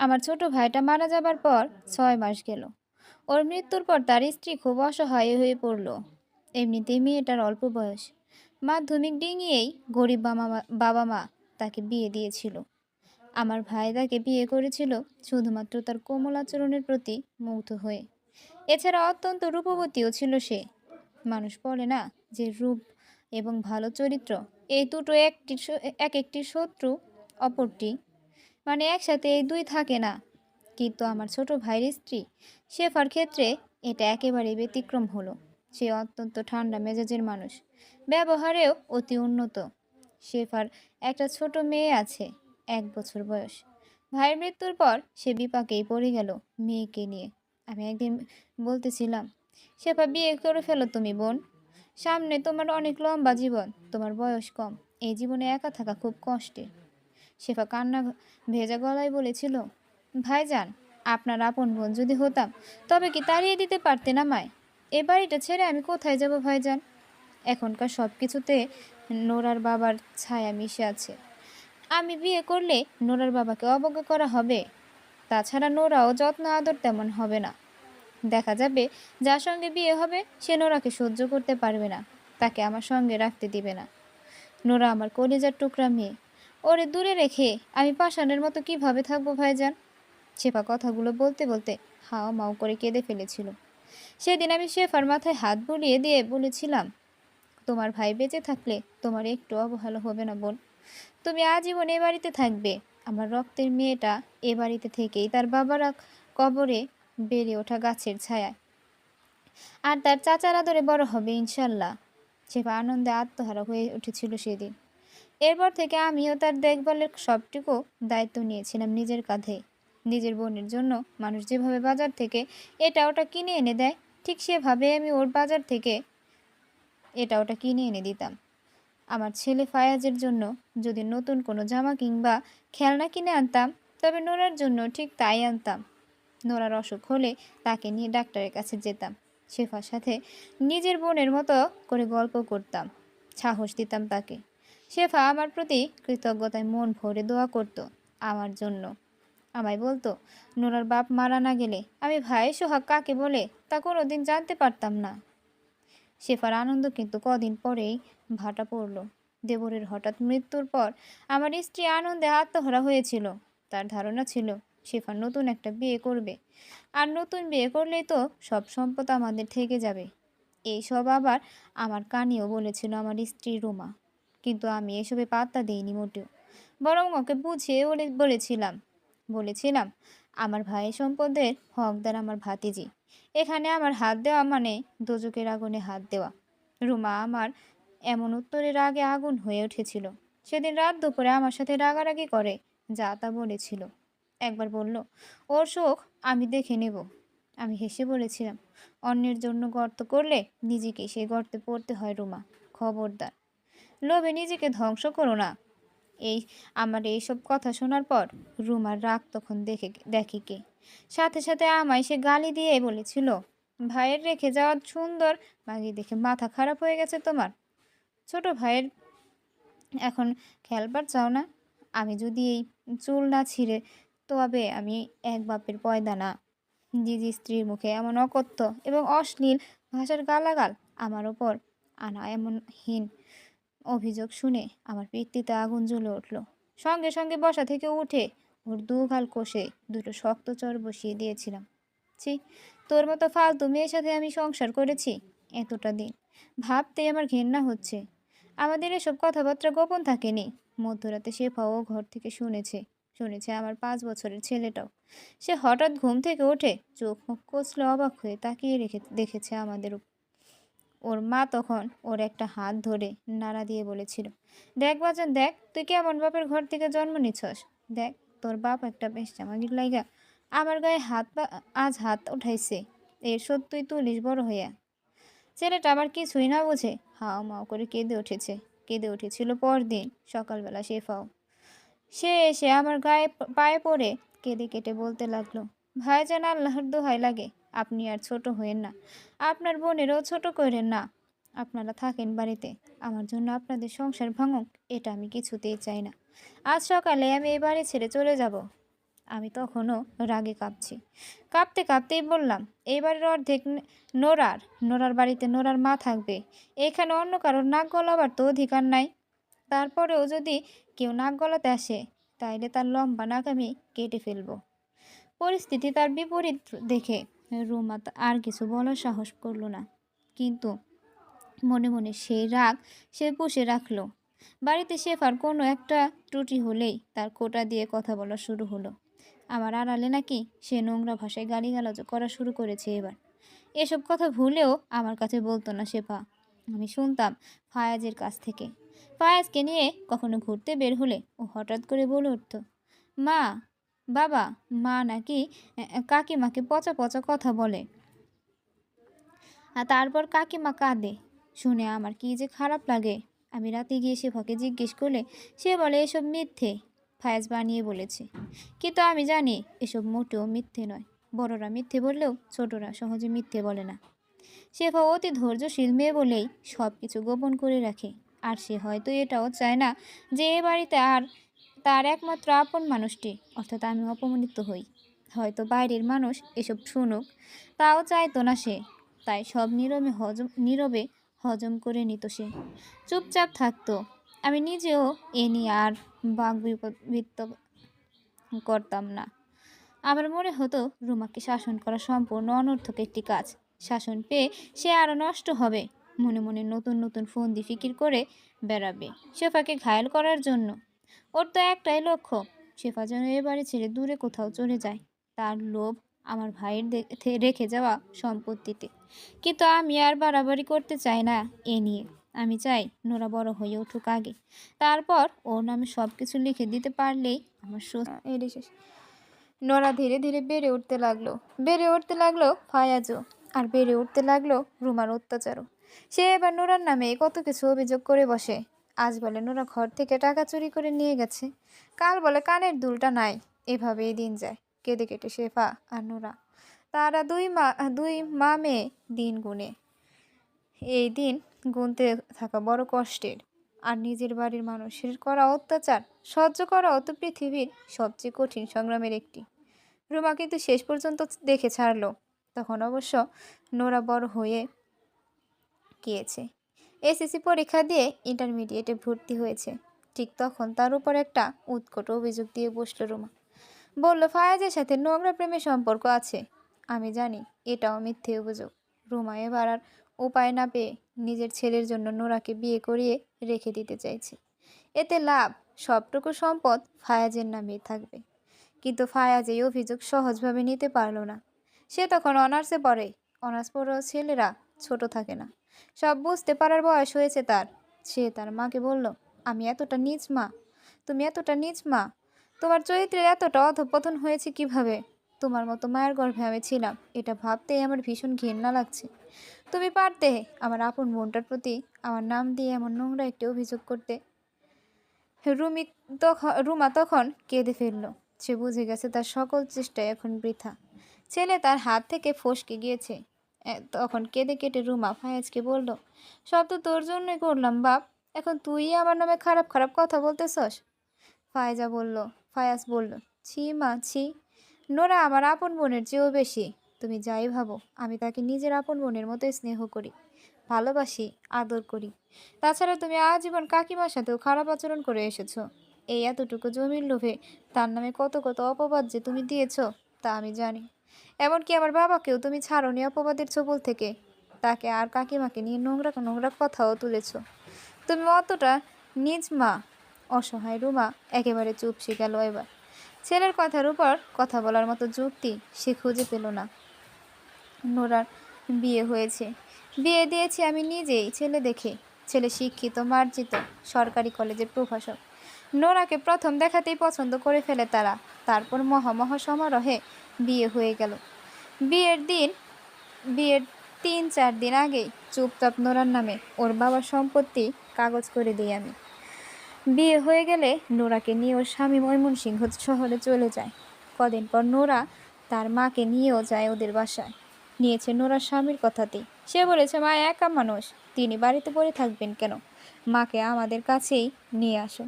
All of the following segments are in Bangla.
আমার ছোট ভাইটা মারা যাবার পর ছয় মাস গেল। ওর মৃত্যুর পর তার স্ত্রী খুব অসহায় হয়ে পড়ল। এমনিতেই মেয়েটার অল্প বয়স। মাধ্যমিক ডিঙিয়েই গরিব বাবা মা তাকে বিয়ে দিয়েছিল। আমার ভাই তাকে বিয়ে করেছিল শুধুমাত্র তার কোমল আচরণের প্রতি মুগ্ধ হয়ে। এছাড়া অত্যন্ত রূপবতীও ছিল সে। মানুষ বলে না যে রূপ এবং ভালো চরিত্র এই দুটো একটি এক একটি শত্রু অপরটি মানে একসাথে এই দুই থাকে না। কিন্তু আমার ছোট ভাইয়ের স্ত্রী, শেফার ক্ষেত্রে এটা একেবারে ব্যতিক্রম হলো। সে অত্যন্ত ঠান্ডা মেজাজের মানুষ, ব্যবহারেও অতি উন্নত। শেফার একটা ছোট মেয়ে আছে, এক বছর বয়স। ভাইয়ের মৃত্যুর পর সে বিপাকেই পড়ে গেল মেয়েকে নিয়ে। আমি একদিন বলতেছিলাম, শেফা, বিয়ে করে ফেলো তুমি, বোন। সামনে তোমার অনেক লম্বা জীবন, তোমার বয়স কম। এই জীবনে একা থাকা খুব কষ্টের। শেফা কান্না ভেজা গলায় বলেছিল, ভাইজান, আপনার আপন বোন যদি হতাম, তবে কি তাড়িয়ে দিতে পারতেন আমায়? এ বাড়িটা ছেড়ে আমি কোথায় যাব, ভাইজান? এখনকার সব কিছুতে নোরার বাবার ছায়া মিশে আছে। আমি বিয়ে করলে নোরার বাবাকে অবজ্ঞা করা হবে। তাছাড়া নোরাও যত্ন, আদর তেমন হবে না। দেখা যাবে, যার সঙ্গে বিয়ে হবে, সে নোরাকে সহ্য করতে পারবে না। তাকে আমার সঙ্গে রাখতে দিবে না। নোরা আমার কলিজার টুকরা মেয়ে। ওরে দূরে রেখে, আমি পাষাণের মতো কীভাবে থাকব ভাইজান? শেফা কথাগুলো বলতে বলতে হাও মাও করে কেঁদে ফেলেছিল। সেদিন আমি শেফার মাথায় হাত বুলিয়ে দিয়ে বলেছিলাম, তোমার ভাই বেঁচে থাকলে তোমার একটু অবহেলা হবে না বোন। তুমি আজীবন এ বাড়িতে থাকবে। আমার রক্তের মেয়েটা এ বাড়িতে থেকেই তার বাবারা কবরে বেড়ে ওঠা গাছের ছায়ায়। আর তার চাচার আদরে বড় হবে ইনশাল্লাহ। শেফা আনন্দে আত্মহারা হয়ে উঠেছিল সেদিন। এরপর থেকে আমিও তার দেখভালের সবটুকু দায়িত্ব নিয়েছিলাম নিজের কাঁধে। নিজের বোনের জন্য মানুষ যেভাবে বাজার থেকে এটা ওটা কিনে এনে দেয়, ঠিক সেভাবে আমি ওর বাজার থেকে এটা ওটা কিনে এনে দিতাম। আমার ছেলে ফায়াজের জন্য যদি নতুন কোনো জামা কিংবা খেলনা কিনে আনতাম, তবে নোরার জন্য ঠিক তাই আনতাম। নোরার অসুখ হলে তাকে নিয়ে ডাক্তারের কাছে যেতাম। শেফার সাথে নিজের বোনের মতো করে গল্প করতাম। সাহস দিতাম তাকে। শেফা আমার প্রতি কৃতজ্ঞতায় মন ভরে দোয়া করত, আমার জন্য। আমায় বলতো, নোরার বাপ মারা না গেলে আমি ভাই সোহাগ কাকে বলে তা কোনো দিন জানতে পারতাম না। শেফার আনন্দ কিন্তু কদিন পরেই ভাটা পড়ল। দেবরের হঠাৎ মৃত্যুর পর আমার স্ত্রী আনন্দে আত্মহারা হয়েছিল। তার ধারণা ছিল, শেফা নতুন একটা বিয়ে করবে। আর নতুন বিয়ে করলেই তো সব সম্পদ আমাদের থেকে যাবে। এই সব আবার আমার কানেও বলেছিল আমার স্ত্রী রোমা। কিন্তু আমি এসবে পাত্তা দিইনি মোটেও। বরং ওকে বুঝিয়ে বলে, বলেছিলাম বলেছিলাম, আমার ভাইয়ের সম্পদের হকদার আমার ভাতিজি। এখানে আমার হাত দেওয়া মানে দোজকের আগুনে হাত দেওয়া। রুমা আমার এমন উত্তরের আগে আগুন হয়ে উঠেছিল। সেদিন রাত দুপুরে আমার সাথে রাগারাগি করে, যা তা বলেছিল। একবার বলল, ওর শোক আমি দেখে নেব। আমি হেসে বলেছিলাম, অন্যের জন্য গর্ত করলে নিজেকে সেই গর্তে পড়তে হয় রুমা, খবরদার। লোভে নিজেকে ধ্বংস করো না। এই, আমার এইসব কথা শোনার পর রুমার রাগ তখন দেখে দেখে কে? সাথে সাথে আমায় সে গালি দিয়ে বলেছিল, ভাইয়ের রেখে যাওয়া সুন্দর, মাগি দেখে মাথা খারাপ হয়ে গেছে তোমার। ছোট ভাইয়ের এখন খেলবার চাও না? আমি যদি এই চুল না ছিঁড়ে, তবে আমি এক বাপের পয়দা না। দিদি স্ত্রীর মুখে এমন অকথ্য এবং অশ্লীল ভাষার গালাগাল আমার ওপর আনা এমন হীন। অভিযোগ শুনে আমার পিত্তিতে আগুন জ্বলে উঠল। সঙ্গে সঙ্গে বসা থেকে উঠে ওর দুগাল কষে দুটো শক্ত চর বসিয়ে দিয়েছিলাম। ছি, তোর মতো ফালতু মেয়ের সাথে আমি সংসার করেছি এতটা দিন। ভাবতেই আমার ঘেন্না হচ্ছে। আমাদের এসব কথাবার্তা গোপন থাকেনি। মধ্যরাতে সে শেফাও ঘর থেকে শুনেছে শুনেছে আমার পাঁচ বছরের ছেলেটাও। সে হঠাৎ ঘুম থেকে ওঠে চোখ মুখ কচলে অবাক হয়ে তাকিয়ে রেখে, দেখেছে আমাদের উপ- ওর মা তখন ওর একটা হাত ধরে নাড়া দিয়ে বলেছিল, দেখ বাজান দেখ, তুই কি কেমন বাপের ঘর থেকে জন্ম নিছস? দেখ, তোর বাপ একটা বেশ জামাগির লাইগা। আমার গায়ে হাত আজ হাত উঠাইছে, এর সত্যই তুলিস বড় হইয়া। ছেলেটা আবার কিছুই না বোঝে, হাও মাও করে কেঁদে উঠেছে, কেঁদে উঠেছিল পরদিন, সকালবেলা শেফাও সে এসে আমার গায়ে পায়ে পড়ে কেঁদে কেটে বলতে লাগল, ভাইজান, আল্লাহর দোহাই লাগে আপনি আর ছোট হয়েন না। আপনার বোনেরও ছোট করেন না। আপনারা থাকেন বাড়িতে। আমার জন্য আপনাদের সংসার ভাঙুক, এটা আমি কিছুতেই চাই না। আজ সকালে আমি এই বাড়ি ছেড়ে চলে যাব। আমি তখনও রাগে কাঁপছি। কাঁপতে কাঁপতেই বললাম, এই বাড়ির অর্ধেক নোরার নোরার বাড়িতে নোরার মা থাকবে। এখানে অন্য কারোর নাক গলাবার তো অধিকার নাই। তারপরেও যদি কেউ নাক গলাতে আসে, তাইলে তার লম্বা নাক আমি কেটে ফেলব। পরিস্থিতি তার বিপরীত দেখে রুমা আর কিছু বলার সাহস করল না। কিন্তু মনে মনে সেই রাগ সে পুষে রাখল। বাড়িতে শেফার কোনো একটা ত্রুটি হলেই তার কোটা দিয়ে কথা বলা শুরু হলো। আমার আড়ালে নাকি সে নোংরা ভাষায় গালিগালাজ করা শুরু করেছে এবার। এসব কথা ভুলেও আমার কাছে বলতো না শেফা। আমি শুনতাম ফায়াজের কাছ থেকে। ফায়াজকে নিয়ে কখনো ঘুরতে বের হলে ও হঠাৎ করে বলে উঠতো, মা বাবা, মা নাকি কাকিমাকে পচা পচা কথা বলে। আর তারপর কাকিমা কাঁদে। শুনে আমার কি যে খারাপ লাগে। আমি রাতে গিয়ে শেফাকে জিজ্ঞেস করলে, সে বলে, এসব মিথ্যে। ফায়াজ বানিয়ে বলেছে। কিন্তু আমি জানি, এসব মোটেও মিথ্যে নয়। বড়রা মিথ্যে বললেও ছোটরা সহজে মিথ্যে বলে না। শেফা অতি ধৈর্যশীল মেয়ে বলেই সব কিছু গোপন করে রাখে। আর সে হয়তো এটাও চায় না যে, এ বাড়িতে আর তার একমাত্র আপন মানুষটি, অর্থাৎ আমি অপমানিত হই। হয়তো বাইরের মানুষ এসব শুনুক, তাও চাইতো না সে। তাই সব নীরবে হজম নীরবে হজম করে নিত সে। চুপচাপ থাকতো। আমি নিজেও এ নিয়ে আর বাঘ বিপত্ত করতাম না। আমার মনে হতো রুমাকে শাসন করা সম্পূর্ণ অনর্থক একটি কাজ। শাসন পেয়ে সে আরও নষ্ট হবে। মনে মনে নতুন নতুন ফোন দিয়ে ফিকির করে বেড়াবে। সোফাকে ঘায়েল করার জন্য ওর তো একটাই লক্ষ্য, শেফা যেন এ বাড়ি ছেড়ে দূরে কোথাও চলে যায়। তার লোভ আমার ভাইয়ের রেখে যাওয়া সম্পত্তিতে। কিন্তু আমি আর বাড়াবাড়ি করতে চাই না এ নিয়ে। আমি চাই নোরা বড় হয়ে উঠুক আগে। তারপর ওর নামে সব কিছু লিখে দিতে পারলেই আমার এর শেষ। নোরা ধীরে ধীরে বেড়ে উঠতে লাগল। বেড়ে উঠতে লাগল ফায়াজও, আর বেড়ে উঠতে লাগল রুমার অত্যাচারও। সে এবার নোরার নামে কত কিছু অভিযোগ করে বসে। আজ বলে নোরা ঘর থেকে টাকা চুরি করে নিয়ে গেছে। কাল বলে কানের দুলটা নাই। এভাবেই দিন যায়। কেঁদে কেটে শেফা আর নোরা। তারা দুই মা দুই মা মেয়ে দিন গুনে। এই দিন গুনতে থাকা বড় কষ্টের। আর নিজের বাড়ির মানুষের করা অত্যাচার, সহ্য করা অত পৃথিবীর সবচেয়ে কঠিন সংগ্রামের একটি। রুমা কিন্তু শেষ পর্যন্ত দেখে ছাড়লো। তখন অবশ্য নোরা বড় হয়ে গিয়েছে। এসএসসি পরীক্ষা দিয়ে ইন্টারমিডিয়েটে ভর্তি হয়েছে। ঠিক তখন তার উপর একটা উৎকট অভিযোগ দিয়ে বসল রুমা। বলল, ফায়াজের সাথে নোংরা প্রেমের সম্পর্ক আছে। আমি জানি এটাও মিথ্যে অভিযোগ। রুমা এবার আর উপায় না পেয়ে নিজের ছেলের জন্য নোরাকে বিয়ে করিয়ে রেখে দিতে চাইছে। এতে লাভ সবটুকু সম্পদ ফায়াজের নামেই থাকবে। কিন্তু ফায়াজ এই অভিযোগ সহজভাবে নিতে পারল না। সে তখন অনার্সে পড়ে। অনার্স পড়েও ছেলেরা ছোট থাকে না। সব বুঝতে পারার বয়স হয়েছে তার। সে তার মাকে বলল, আমি এতটা নিচ মা। তুমি এতটা নিচ মা। তোমার চরিত্রের এতটা অধপতন হয়েছে কীভাবে? তোমার মতো মায়ের গর্ভে আমি ছিলাম। এটা ভাবতেই আমার ভীষণ ঘৃণা লাগছে। তুমি পারতে আমার আপন বোনটার প্রতি আমার নাম দিয়ে এমন নোংরা একটি অভিযোগ করতে। রুমি তখন রুমা তখন কেঁদে ফেলল। সে বুঝে গেছে তার সকল চেষ্টায় এখন বৃথা। ছেলে তার হাত থেকে ফসকে গিয়েছে। তখন কেঁদে কেটে রুমা ফায়াজকে বলল, সব তো তোর জন্যই করলাম, বাপ। এখন তুই আমার নামে খারাপ খারাপ কথা বলতেছস? ফায়জা বলল, ফায়াজ বলল, ছি মা, ছি। নোরা আমার আপন বোনের চেয়েও বেশি। তুমি যাই ভাবো, আমি তাকে নিজের আপন বোনের মতো স্নেহ করি, ভালোবাসি, আদর করি। তাছাড়া তুমি আজীবন কাকিমার সাথেও খারাপ আচরণ করে এসেছ। এই এতটুকু জমির লোভে তার নামে কত কত অপবাদ যে তুমি দিয়েছ, তা আমি জানি। এমনকি আমার বাবাকেও তুমি ছাড়নি অপবাদের ছবল থেকে। তাকে আর কাকিমাকে নিয়ে নোংরা নোংরা কথাও তুলেছ। তুমি অতটা নিজ মা, অসহায় রুমা, একেবারে চুপসে গেল এবার। ছেলের কথার উপর কথা বলার মতো যুক্তি সে খুঁজে পেল না। নোরার বিয়ে হয়েছে। বিয়ে দিয়েছি আমি নিজেই ছেলে দেখে। ছেলে শিক্ষিত, মার্জিত, সরকারি কলেজের প্রভাষক। নোরাকে প্রথম দেখাতেই পছন্দ করে ফেলে তারা। তারপর মহা মহা সমারোহে বিয়ে হয়ে গেল। বিয়ের দিন, বিয়ের তিন চার দিন আগেই চুপচাপ নোরার নামে ওর বাবার সম্পত্তি কাগজ করে দিই আমি। বিয়ে হয়ে গেলে নোরাকে নিয়ে ওর স্বামী ময়মনসিংহ শহরে চলে যায়। কদিন পর নোরা তার মাকে নিয়েও যায় ওদের বাসায়। নিয়েছে নোরার স্বামীর কথাতেই সে বলেছে, মা, একা মানুষ। তিনি বাড়িতে পড়ে থাকবেন কেন? মাকে আমাদের কাছেই নিয়ে আসো।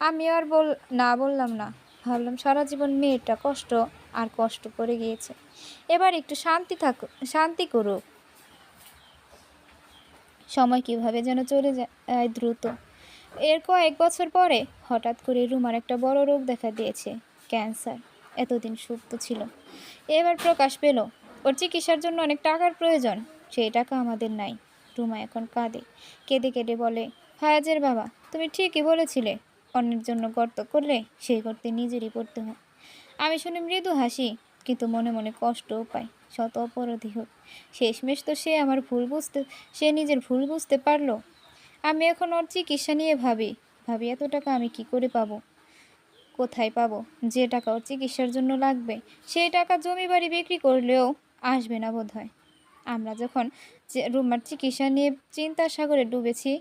আমি আর বল, না বললাম না। ভাবলাম সারা জীবন মেয়েটা কষ্ট আর কষ্ট করে গিয়েছে। এবার একটু শান্তি থাকুক শান্তি করুক। সময় কীভাবে যেন চলে যায় দ্রুত। এর কয়েক বছর পরে হঠাৎ করে রুমার একটা বড় রোগ দেখা দিয়েছে, ক্যান্সার। এতদিন সুপ্ত ছিল। এবার প্রকাশ পেল, ওর চিকিৎসার জন্য অনেক টাকার প্রয়োজন, সেই টাকা আমাদের নাই। রুমা এখন কাঁদে, কেঁদে কেঁদে বলে ফায়াজের বাবা, তুমি ঠিকই বলেছিলে, অন্যের জন্য গর্ত করলে সেই গর্তে নিজেরই পড়তে হয়। আমি শুনে মৃদু হাসি, কিন্তু মনে মনে কষ্টও পাই শত অপরাধী হোক। শেষমেশ তো সে আমার ভুল বুঝতে, সে নিজের ভুল বুঝতে পারল। আমি এখন ওর চিকিৎসা নিয়ে ভাবি ভাবি এত টাকা আমি কি করে পাবো? কোথায় পাবো? যে টাকা ওর চিকিৎসার জন্য লাগবে, সেই টাকা জমি বাড়ি বিক্রি করলেও আসবে না বোধ হয় আমরা যখন রুমার চিকিৎসা নিয়ে চিন্তা সাগরে ডুবেছি,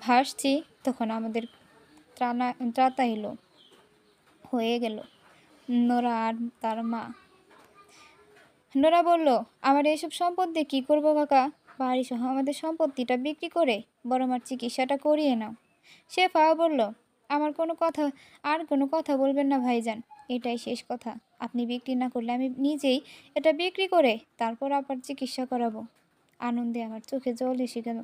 ভাসছি, তখন আমাদের ত্রাণা, ত্রাতা এলো, হয়ে গেল। নোরা আর তার মা। নোরা বলল, আমার এইসব সম্পদ দিয়ে কী করব কাকা? বাড়ি সহ আমাদের সম্পত্তিটা বিক্রি করে বড় মার চিকিৎসাটা করিয়ে নাও। সে ফাও বলল, আমার কোনো কথা, আর কোনো কথা বলবেন না ভাইজান। এটাই শেষ কথা। আপনি বিক্রি না করলে আমি নিজেই এটা বিক্রি করে তারপর আবার চিকিৎসা করাবো। আনন্দে আমার চোখে জল এসে গেল।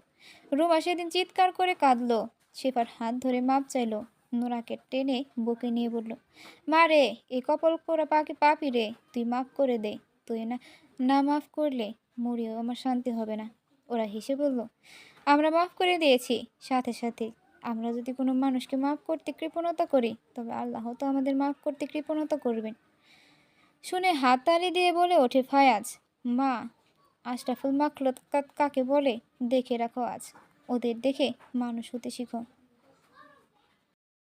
রুমা সেদিন চিৎকার করে কাঁদলো। শেফার হাত ধরে মাপ চাইলো নোরাকে টেনে বুকে নিয়ে বলল, মা রে, এ কপাল পোড়া পাকে পাপি রে, তুই মাফ করে দে, তুই না না মাফ করলে মরিও আমার শান্তি হবে না। ওরা হেসে বলল, আমরা মাফ করে দিয়েছি, সাথে সাথে আমরা যদি কোনো মানুষকে মাফ করতে কৃপণতা করি, তবে আল্লাহ তো আমাদের মাফ করতে কৃপণতা করবেন। শুনে হাততালি দিয়ে বলে ওঠে ফায়াজ, মা আশরাফুল মাখলত কাকে বলে? দেখে রাখো আজ। ওদের দেখে মানুষ হতে শিখো।